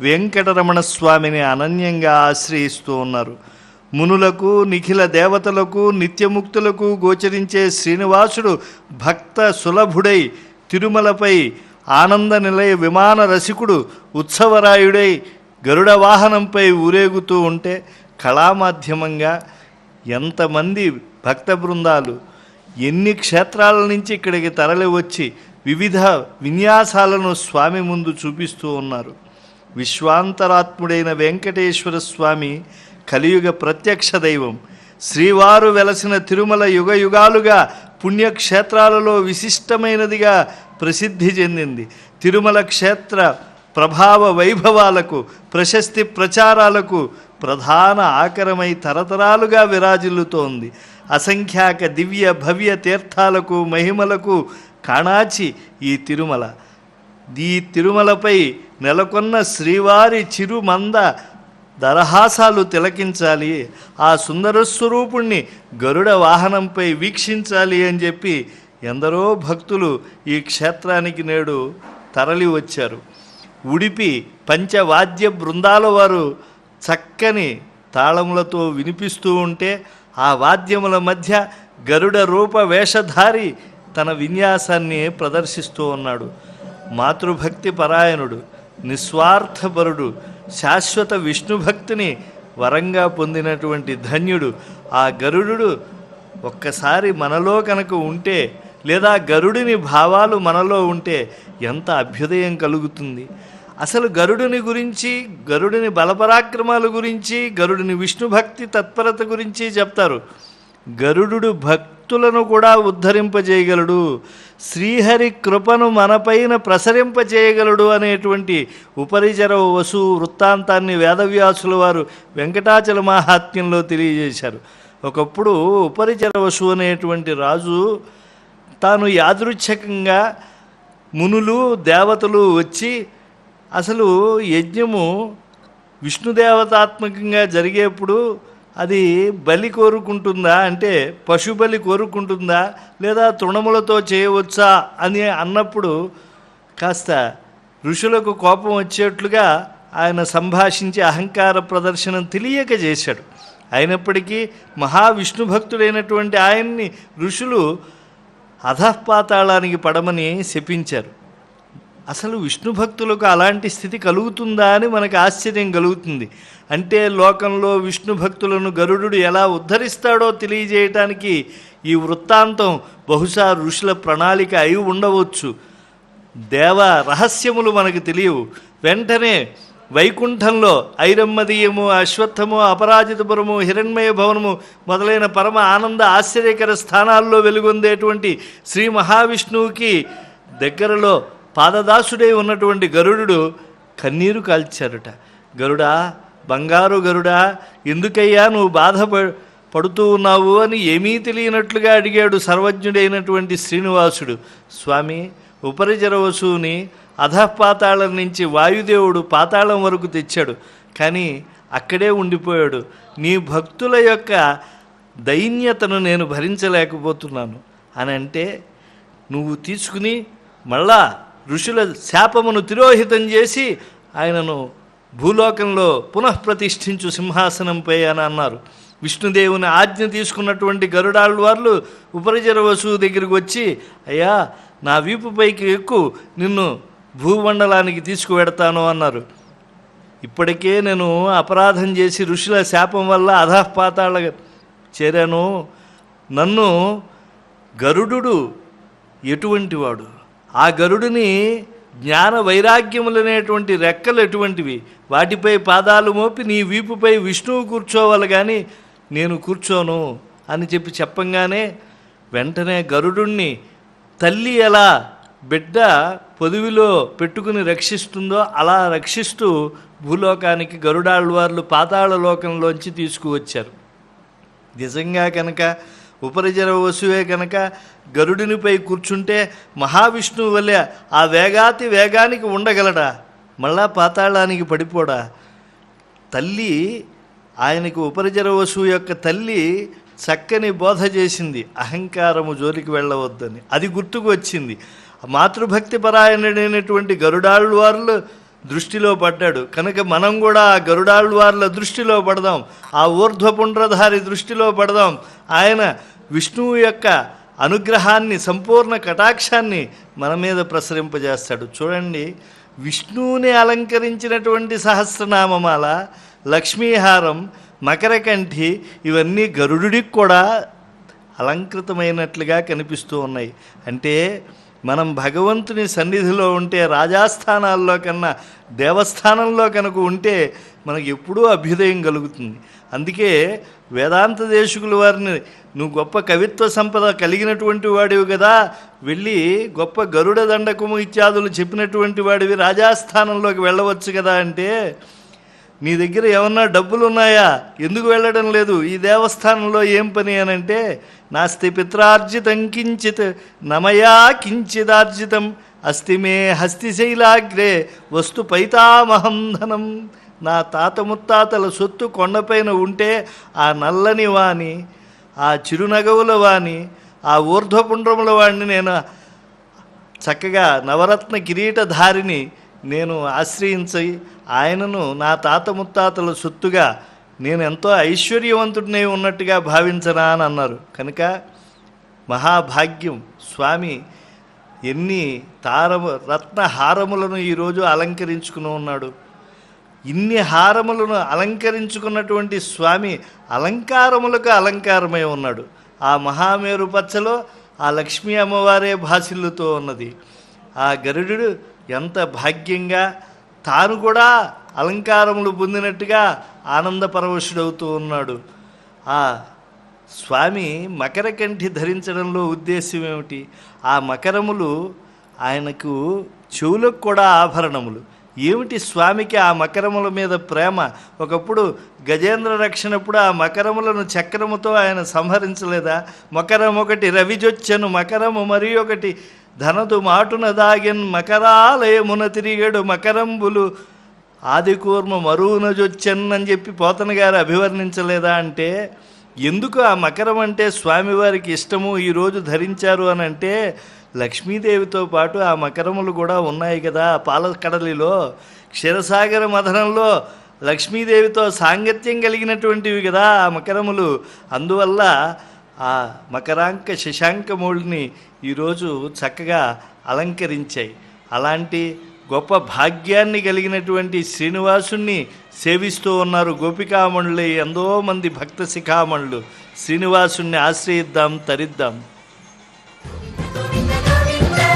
వెంకటరమణ స్వామిని అనన్యంగా ఆశ్రయిస్తూ ఉన్నారు. మునులకు నిఖిల దేవతలకు నిత్యముక్తులకు గోచరించే శ్రీనివాసుడు భక్త సులభుడై తిరుమలపై ఆనంద నిలయ విమాన రసికుడు ఉత్సవరాయుడై గరుడ వాహనంపై ఊరేగుతూ ఉంటే కళామాధ్యమంగా ఎంతమంది భక్త బృందాలు ఎన్ని క్షేత్రాల నుంచి ఇక్కడికి తరలి వచ్చి వివిధ విన్యాసాలను స్వామి ముందు చూపిస్తూ ఉన్నారు. విశ్వాంతరాత్ముడైన వెంకటేశ్వర స్వామి కలియుగ ప్రత్యక్ష దైవం. శ్రీవారు వెలసిన తిరుమల యుగ యుగాలుగా పుణ్యక్షేత్రాలలో విశిష్టమైనదిగా ప్రసిద్ధి చెందింది. తిరుమల క్షేత్ర ప్రభావ వైభవాలకు ప్రశస్తి ప్రచారాలకు ప్రధాన ఆకరమై తరతరాలుగా విరాజిల్లుతోంది. అసంఖ్యాక దివ్య భవ్య తీర్థాలకు మహిమలకు కాణాచి ఈ తిరుమల. ఈ తిరుమలపై నెలకొన్న శ్రీవారి చిరుమంద దరహాసాలు తిలకించాలి. ఆ సుందరస్వరూపుణ్ణి గరుడ వాహనంపై వీక్షించాలి అని చెప్పి ఎందరో భక్తులు ఈ క్షేత్రానికి నేడు తరలి వచ్చారు. ఉడిపి పంచవాద్య బృందాల వారు చక్కని తాళములతో వినిపిస్తూ ఉంటే ఆ వాద్యముల మధ్య గరుడ రూప వేషధారి తన విన్యాసాన్ని ప్రదర్శిస్తూ ఉన్నాడు. మాతృభక్తి పరాయణుడు నిస్వార్థపరుడు శాశ్వత విష్ణుభక్తిని వరంగా పొందినటువంటి ధన్యుడు. ఆ గరుడు ఒక్కసారి మనలో కనుక ఉంటే లేదా గరుడిని భావాలు మనలో ఉంటే ఎంత అభ్యుదయం కలుగుతుంది. అసలు గరుడిని గురించి గరుడిని బలపరాక్రమాల గురించి గరుడిని విష్ణుభక్తి తత్పరత గురించి చెప్తారు. గరుడు భక్తులను కూడా ఉద్ధరింపజేయగలడు. శ్రీహరి కృపను మనపైన ప్రసరింపజేయగలడు అనేటువంటి ఉపరిచర వసు వృత్తాంతాన్ని వేదవ్యాసుల వారు వెంకటాచల మాహాత్మ్యంలో తెలియజేశారు. ఒకప్పుడు ఉపరిచర వసు అనేటువంటి రాజు తాను యాదృచ్ఛకంగా మునులు దేవతలు వచ్చి అసలు యజ్ఞము విష్ణుదేవతాత్మకంగా జరిగేప్పుడు అది బలి కోరుకుంటుందా అంటే పశు బలి కోరుకుంటుందా లేదా తృణములతో చేయవచ్చా అని అన్నప్పుడు కాస్త ఋషులకు కోపం వచ్చేట్లుగా ఆయన సంభాషించి అహంకార ప్రదర్శనం తెలియక చేశాడు. అయినప్పటికీ మహావిష్ణు భక్తుడైనటువంటి ఆయన్ని ఋషులు అధఃపాతాళానికి పడమని శపించారు. అసలు విష్ణు భక్తులకు అలాంటి స్థితి కలుగుతుందా అని మనకు ఆశ్చర్యం కలుగుతుంది. అంటే లోకంలో విష్ణు భక్తులను గరుడు ఎలా ఉద్ధరిస్తాడో తెలియజేయటానికి ఈ వృత్తాంతం బహుశా ఋషుల ప్రణాళిక అయి ఉండవచ్చు. దేవ రహస్యములు మనకు తెలియవు. వెంటనే వైకుంఠంలో ఐరమ్మదీయము అశ్వత్థము అపరాజితపురము హిరణ్మయ భవనము మొదలైన పరమ ఆనంద ఆశ్చర్యకర స్థానాల్లో వెలుగొందేటువంటి శ్రీ మహావిష్ణువుకి దగ్గరలో పాదదాసుడై ఉన్నటువంటి గరుడు కన్నీరు కాల్చారుట. గరుడా బంగారు గరుడా ఎందుకయ్యా నువ్వు బాధ పడుతూ ఉన్నావు? అని ఏమీ తెలియనట్లుగా అడిగాడు సర్వజ్ఞుడైనటువంటి శ్రీనివాసుడు. స్వామి ఉపరిచర వసువుని అధపాతాళం నుంచి వాయుదేవుడు పాతాళం వరకు తెచ్చాడు. కానీ అక్కడే ఉండిపోయాడు. నీ భక్తుల యొక్క దైన్యతను నేను భరించలేకపోతున్నాను. అని అంటే నువ్వు తీసుకుని మళ్ళా ఋషుల శాపమును తిరోహితం చేసి ఆయనను భూలోకంలో పునఃప్రతిష్ఠించు సింహాసనంపై అని అన్నారు. విష్ణుదేవుని ఆజ్ఞ తీసుకున్నటువంటి గరుడాళ్ళు వార్లు ఉపరిచర వసువు దగ్గరికి వచ్చి అయ్యా నా వీపుపైకి ఎక్కు నిన్ను భూమండలానికి తీసుకువెడతాను అన్నారు. ఇప్పటికే నేను అపరాధం చేసి ఋషుల శాపం వల్ల అధపాతాళ చేరాను. నన్ను గరుడు ఎటువంటి వాడు? ఆ గరుడిని జ్ఞాన వైరాగ్యములనేటువంటి రెక్కలు ఎటువంటివి? వాటిపై పాదాలు మోపి నీ వీపుపై విష్ణువు కూర్చోవాలి కానీ నేను కూర్చోను అని చెప్పి చెప్పంగానే వెంటనే గరుడుణ్ణి తల్లి ఎలా బిడ్డ పొదువిలో పెట్టుకుని రక్షిస్తుందో అలా రక్షిస్తూ భూలోకానికి గరుడాళ్ళవార్లు పాతాళ లోకంలోంచి తీసుకువచ్చారు. నిజంగా కనుక ఉపరిజర వసువే కనుక గరుడినిపై కూర్చుంటే మహావిష్ణువు వల్లే ఆ వేగాతి వేగానికి ఉండగలడా? మళ్ళా పాతాళానికి పడిపోడా? తల్లి ఆయనకు ఉపరిజర వసువు యొక్క తల్లి చక్కని బోధ చేసింది. అహంకారము జోలికి వెళ్ళవద్దని. అది గుర్తుకు వచ్చింది. మాతృభక్తి పరాయణుడైనటువంటి గరుడాళ్ళు వాళ్ళు దృష్టిలో పడ్డాడు. కనుక మనం కూడా ఆ గరుడాళ్వార్ల దృష్టిలో పడదాం. ఆ ఊర్ధ్వపుండ్రధారి దృష్టిలో పడదాం. ఆయన విష్ణువు యొక్క అనుగ్రహాన్ని సంపూర్ణ కటాక్షాన్ని మన మీద ప్రసరింపజేస్తాడు. చూడండి విష్ణువుని అలంకరించినటువంటి సహస్రనామమాల లక్ష్మీహారం మకరకంఠి ఇవన్నీ గరుడికి కూడా అలంకృతమైనట్లుగా కనిపిస్తూ ఉన్నాయి. అంటే మనం భగవంతుని సన్నిధిలో ఉంటే రాజాస్థానాల్లో కన్నా దేవస్థానంలో కనుక ఉంటే మనకు ఎప్పుడూ అభ్యుదయం కలుగుతుంది. అందుకే వేదాంత దేశకుల వారిని నువ్వు గొప్ప కవిత్వ సంపద కలిగినటువంటి వాడివి కదా వెళ్ళి గొప్ప గరుడ దండకము ఇత్యాదులు చెప్పినటువంటి వాడివి రాజాస్థానంలోకి వెళ్ళవచ్చు కదా అంటే నీ దగ్గర ఏమన్నా డబ్బులు ఉన్నాయా ఎందుకు వెళ్ళడం లేదు? ఈ దేవస్థానంలో ఏం పని అని అంటే నాస్తి పిత్రార్జితం కించిత్ నమయా కించిదార్జితం అస్తి మే హస్తిశైలాగ్రే వస్తు పైతామహం ధనం. నా తాత ముత్తాతల సొత్తు కొండపైన ఉంటే ఆ నల్లని వాణి ఆ చిరునగవుల వాణి ఆ ఊర్ధ్వపుండ్రముల వాణ్ణి నేను చక్కగా నవరత్న కిరీటధారిని నేను ఆశ్రయించి ఆయనను నా తాత ముత్తాతల సొత్తుగా నేను ఎంతో ఐశ్వర్యవంతుడినే ఉన్నట్టుగా భావించనా అని అన్నారు. కనుక మహాభాగ్యం. స్వామి ఎన్ని తారము రత్న హారములను ఈరోజు అలంకరించుకుని ఉన్నాడు. ఇన్ని హారములను అలంకరించుకున్నటువంటి స్వామి అలంకారములకు అలంకారమై ఉన్నాడు. ఆ మహామేరు పచ్చలో ఆ లక్ష్మీ అమ్మవారే భాసిల్లుతో ఉన్నది. ఆ గరుడు ఎంత భాగ్యంగా తాను కూడా అలంకారములు పొందినట్టుగా ఆనందపరవశుడవుతూ ఉన్నాడు. ఆ స్వామి మకరకంఠి ధరించడంలో ఉద్దేశం ఏమిటి? ఆ మకరములు ఆయనకు చెవులకు కూడా ఆభరణములు. ఏమిటి స్వామికి ఆ మకరముల మీద ప్రేమ? ఒకప్పుడు గజేంద్ర రక్షణప్పుడు ఆ మకరములను చక్రముతో ఆయన సంహరించలేదా? మకరం ఒకటి రవిజొచ్చెను మకరము మరి ఒకటి ధనదు మాటున దాగిన్ మకరాలయమున తిరిగడు మకరంబులు. ఆది కూర్మ మరువున జొచ్చెన్ అని చెప్పి పోతన గారు అభివర్ణించలేదా అంటే ఎందుకు ఆ మకరం అంటే స్వామివారికి ఇష్టము ఈరోజు ధరించారు అని అంటే లక్ష్మీదేవితో పాటు ఆ మకరములు కూడా ఉన్నాయి కదా పాలకడలిలో. క్షీరసాగర మథనంలో లక్ష్మీదేవితో సాంగత్యం కలిగినటువంటివి కదా ఆ మకరములు. అందువల్ల ఆ మకరాంక శశాంకమూడిని ఈరోజు చక్కగా అలంకరించాయి. అలాంటి గొప్ప భాగ్యాన్ని కలిగినటువంటి శ్రీనివాసుణ్ణి సేవిస్తూ ఉన్నారు గోపికామణులే ఎంతో మంది భక్త శిఖామణులు. శ్రీనివాసుణ్ణి ఆశ్రయిద్దాం తరిద్దాం.